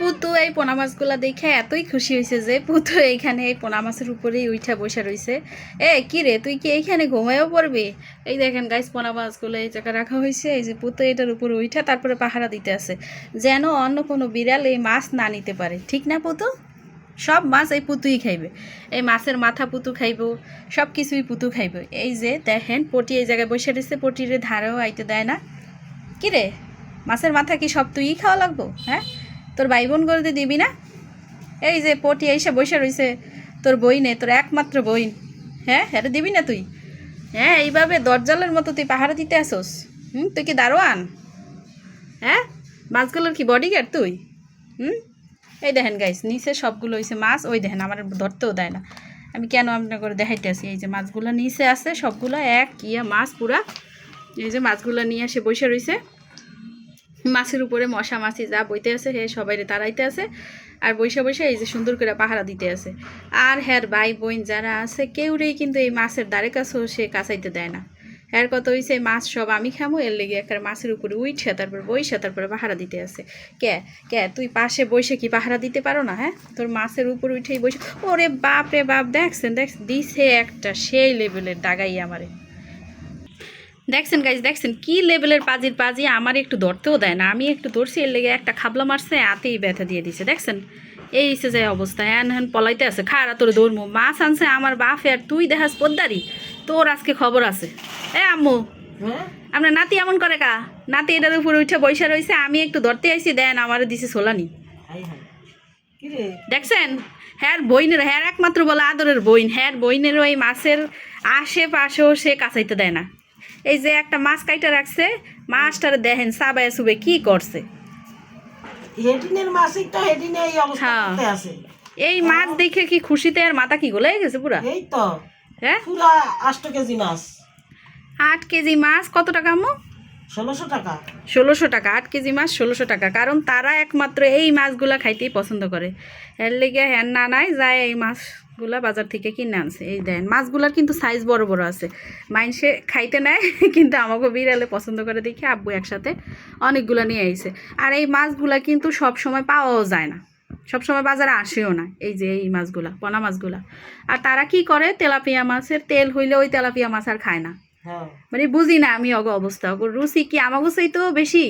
পুতু এই পোনা মাছগুলা দেখে এতই খুশি হয়েছে যে পুতু এইখানে এই পোনা মাছের উপরেই উঠা বসে রয়েছে এ, কি রে, তুই কি এইখানে ঘুমায়ও পড়বি? এই দেখেন গাইস পোনা মাছগুলো এই জায়গায় রাখা হয়েছে। এই যে পুতু এটার উপরে উঠা তারপরে পাহারা দিতে আছে। যেন অন্য কোনো বিড়াল এই মাছ না নিতে পারে। ঠিক না পুতু? সব মাছ এই পুতুই খাইবে। এই মাছের মাথা পুতু খাইব সব কিছুই পুতু খাইব। এই যে দেখেন, পটি এই জায়গায় বসে রয়েছে। পটির ধারেও আইতে দেয় না। কি রে, মাছের মাথা কি সব তুই খাওয়া লাগবো হ্যাঁ? তোর ভাই বোন করতে দিবি না? এই যে পটি এসে বসে রয়েছে তোর বইনে, তোর একমাত্র বই হ্যাঁ হ্যাঁ দিবি না তুই? হ্যাঁ এইভাবে দরজালের মতো তুই পাহারা দিতে আসোস। হুম, তুই কি দারোয়ান? হ্যাঁ মাছগুলোর কি বডিগার্ড তুই? হুম? এই দেখেন গাইস নিচে সবগুলো হয়েছে মাছ। ওই দেখেন, আমার ধরতেও দেয় না। আমি কেন আপনার করে দেখাইতে আসি? এই যে মাছগুলো নিচে আছে, সবগুলো এক ইয়া মাছ পুরা। এই যে মাছগুলো নিয়ে এসে বসে রয়েছে মাছের উপরে মশা, মাছি যা বইতে আছে হে সবাই তাড়াইতে আছে। আর বৈশা বৈশা এই যে সুন্দর করে পাহারা দিতে আছে। আর হ্যার ভাই বোন যারা আছে কেউরেই কিন্তু এই মাছের দ্বারে কাছেও সে কাছাইতে দেয় না। হ্যার কত হইছে, মাছ সব আমি খামো, এর লেগে একটা মাছের উপরে উঠছে তারপর বইসা, তারপরে পাহারা দিতে আছে। কে কে, তুই পাশে বসে কি পাহারা দিতে পারো না হ্যাঁ? তোর মাছের উপর উঠেই বসে ওরে বাপ রে বাপ, দেখছেন দেখ দিছে একটা সেই লেভেলের দাগাই আমারে। দেখছেন গাইজ দেখছেন কি লেভেলের পাজির পাজি? আমার একটু ধরতেও দেয় না। আমি একটু ধরছি এর লেগে একটা খাবলা মারছে আতেই ব্যথা দিয়ে দিছে দেখছেন? এই সে যে অবস্থা। হ্যান হ্যান পলাইতে আছে খারা তোর দৌড়মু মাছ আনছে আমার বাপ আর তুই দেখাস পদ্মারি তোর আজকে খবর আছে। এ আম্মু হ্যাঁ? আমরা নাতি এমন করে কা? নাতি এটার উপরে উঠে বৈশা রয়েছে আমি একটু ধরতে আইছি দেন আমারে দিছে সোলানি। দেখছেন? হ্যার বইনের হ্যার একমাত্র বলে আদরের বইন হ্যার বইনের ওই মাছের আশেপাশেও সে কাছাইতে দেয় না। এই যে একটা মাছ কাইটা রাখছে মাছটার দেখেন সাবায় সুবে কি করছে। হেডিনের মাসিক তো হেডিনে এই অবস্থা হ্যাঁ। আছে। এই মাছ দেখে কি খুশিতে আর মাথা কি গলে গেছে পুরা? এই তো। হ্যাঁ? পুরা 8 কেজি মাছ। আট কেজি মাছ কত টাকা আম্মু? ষোলোশো টাকা। ষোলোশো টাকা, আট কেজি মাছ ষোলোশো টাকা। কারণ তারা একমাত্র এই মাছগুলা খাইতেই পছন্দ করে। এর লেগে হ্যান না, নাই, যায় এই মাছগুলা বাজার থেকে কিনে আনছে। এই দেন, মাছগুলার কিন্তু সাইজ বড় বড় আছে। মাইনসে খাইতে নেয়, কিন্তু আমাকে বিড়ালে পছন্দ করে দেখে আব্বু একসাথে অনেকগুলো নিয়ে আইছে। আর এই মাছগুলা কিন্তু সব সময় পাওয়াও যায় না। সব সময় বাজারে আসেও না, এই যে এই মাছগুলা, পোনা মাছগুলা। আর তারা কি করে? তেলাপিয়া মাছের তেল হইলে ওই তেলাপিয়া মাছ আর খায় না। মানে বুঝি না আমি অগ অবস্থা। রুচি কি আমাকে তো বেশি?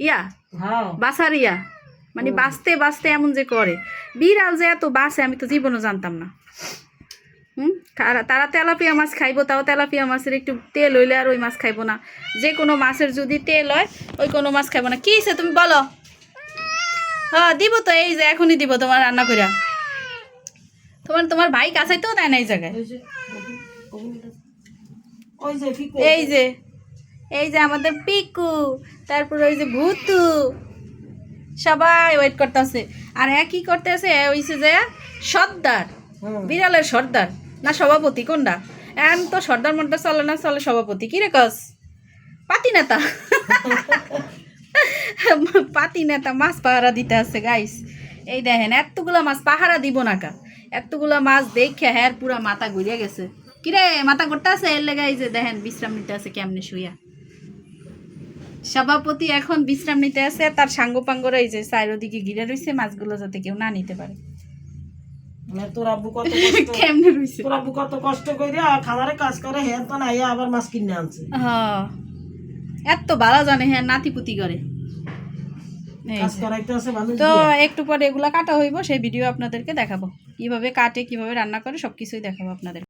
ইয়া? হ্যাঁ। বাসার ইয়া? মানে বাঁচতে বাঁচতে এমন যে করে। বিড়াল যে এত বাঁচে আমি তো জীবনও জানতাম না। হুম? তারা তেলাপিয়া মাছ খাইবো তাও তেলাপিয়া মাছের একটু তেল হইলে আর ওই মাছ খাইবো না। যে কোনো মাছের যদি তেল হয় ওই কোনো মাছ খাইবো না। কী তুমি বলো? হ্যাঁ দিব তো এই যে এখনই দিব তোমার রান্না কইরা। তোমার তোমার ভাই কাছাইতেও দেয় না এই জায়গায়। এই যে এই যে আমাদের পিকু তারপর ওই যে ভূতু। সবাই ওয়েট করতেছে। আর হ্যাঁ কি করতেছে? ওইছে যে সর্দার। বিড়ালের সর্দার। না সভাপতি কোনটা? এখন তো সর্দার মনটা চলে না চলে সভাপতি। কি রে কস? পাতি নেতা। পাতি নেতা মাছ পাহারা দিতে আছে গাইস এই দেখেন এতগুলা মাছ পাহারা দিব না কা? এতগুলা মাছ দেখে হ্যাঁ পুরা মাথা ঘুরিয়ে গেছে। কিরে মাথা করতে আছে? এর লেগে যে দেখেন বিশ্রাম নিতে আছে কেমনে শুইয়া। সভাপতি এখন বিশ্রাম নিতে আছে তার সাঙ্গ পাঙ্গরা এই যে চারিদিকে ঘিরে রয়েছে মাছগুলো যাতে কেউ না নিতে পারে। মানে তোর আব্বু কত কেমনে রয়েছে তোর আব্বু কত কষ্ট করে খামারে কাজ করে হ্যাঁ তো নাই আবার মাছ কিনে আনছে। হ্যাঁ এত ভালো জানে হ্যাঁ নাতিপুতি করে। এই কাজ যে। করাইতে আছে মানুষ তো একটু পরে এগুলা কাটা হইব সেই ভিডিও আপনাদেরকে দেখাবো। কীভাবে কাটে কীভাবে রান্না করে সবকিছুই দেখাবো আপনাদের।